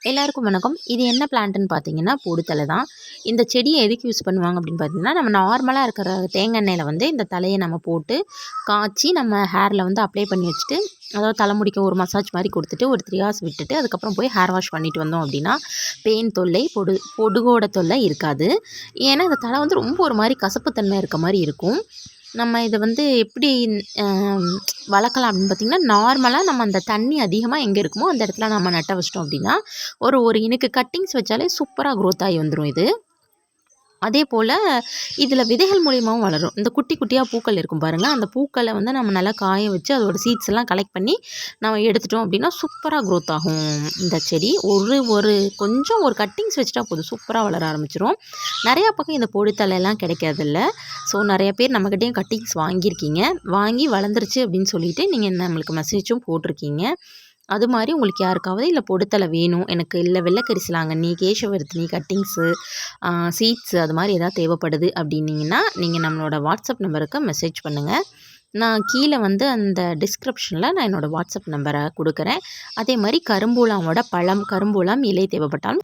எல்லாருக்கும் வணக்கம். இது என்ன பிளான்ட்டுன்னு பார்த்தீங்கன்னா பொடுத்தலை தான். இந்த செடியை எதுக்கு யூஸ் பண்ணுவாங்க அப்படின்னு பார்த்தீங்கன்னா நம்ம நார்மலாக இருக்கிற தேங்காய் எண்ணெயில் வந்து இந்த தலையை நம்ம போட்டு காய்ச்சி நம்ம ஹேரில் வந்து அப்ளை பண்ணி வச்சுட்டு அதாவது தலைமுடிக்க ஒரு மசாஜ் மாதிரி கொடுத்துட்டு ஒரு த்ரீ ஹவர்ஸ் விட்டுட்டு அதுக்கப்புறம் போய் ஹேர் வாஷ் பண்ணிட்டு வந்தோம் அப்படின்னா பெயின் தொல்லை பொடு பொடுகோட தொல்லை இருக்காது. ஏன்னா இந்த தலை வந்து ரொம்ப ஒரு மாதிரி கசப்புத்தன்மை இருக்க மாதிரி இருக்கும். நம்ம இதை வந்து எப்படி வளர்க்கலாம் அப்படின்னு பார்த்திங்கன்னா நார்மலாக நம்ம அந்த தண்ணி அதிகமாக எங்கே இருக்குமோ அந்த இடத்துல நம்ம நட்ட வச்சிட்டோம் அப்படின்னா ஒரு ஒரு இனுக்கு கட்டிங்ஸ் வச்சாலே சூப்பராக க்ரோத் ஆகி வந்துடும் இது. அதே போல் இதில் விதைகள் மூலியமாகவும் வளரும். இந்த குட்டி குட்டியாக பூக்கள் இருக்கும் பாருங்கள் அந்த பூக்களை வந்து நம்ம நல்லா காய வச்சு அதோட சீட்ஸ் எல்லாம் கலெக்ட் பண்ணி நம்ம எடுத்துட்டோம் அப்படின்னா சூப்பராக க்ரோத் ஆகும். இந்த செடி ஒரு ஒரு கொஞ்சம் ஒரு கட்டிங்ஸ் வச்சுட்டா போதும். சூப்பராக வளர ஆரம்பிச்சிரும். நிறையா பக்கம் இந்த பொடித்தலையெல்லாம் கிடைக்காதில்ல. ஸோ நிறைய பேர் நம்மக்கிட்டேயும் கட்டிங்ஸ் வாங்கியிருக்கீங்க. வாங்கி வளர்ந்துருச்சு அப்படின்னு சொல்லிட்டு நீங்கள் நம்மளுக்கு மெசேஜும் போட்டிருக்கீங்க. அது மாதிரி உங்களுக்கு யாருக்காவது இல்லை பொடுத்தலை வேணும் எனக்கு இல்லை வெள்ளைக்கரிசலாங்கண்ணி கேசவர்த்தினி கட்டிங்ஸு சீட்ஸு அது மாதிரி எதாவது தேவைப்படுது அப்படின்னீங்கன்னா நீங்கள் நம்மளோட வாட்ஸ்அப் நம்பருக்கு மெசேஜ் பண்ணுங்கள் நான் கீழே வந்து அந்த டிஸ்கிரிப்ஷனில் நான் என்னோடய வாட்ஸ்அப் நம்பரை கொடுக்குறேன். அதே மாதிரி கரும்பூலாமோட பழம் கரும்பூலாம் இலை தேவைப்பட்டாலும்